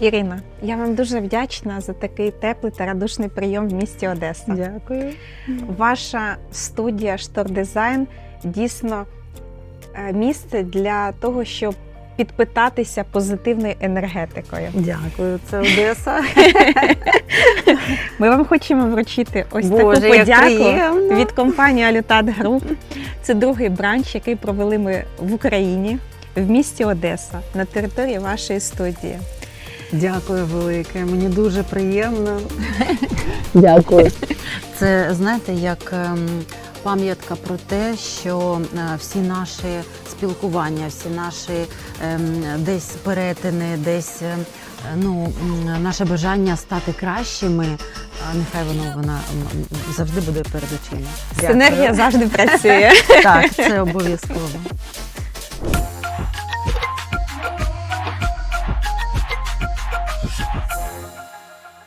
Ірина, я вам дуже вдячна за такий теплий та радушний прийом в місті Одеса. Дякую. Ваша студія Штор-Дизайн дійсно е, місце для того, щоб підпитатися позитивною енергетикою. Дякую, це Одеса. Ми вам хочемо вручити ось Боже, таку подяку від компанії Алютат Груп. Це другий бранч, який провели ми в Україні, в місті Одеса, на території вашої студії. Дякую велике. Мені дуже приємно. Дякую. Це знаєте, як ем, пам'ятка про те, що е, всі наші спілкування, всі наші ем, десь перетини, десь ем, ну, наше бажання стати кращими. а Нехай воно вона завжди буде перед очима. Синергія завжди працює. Так, це обов'язково.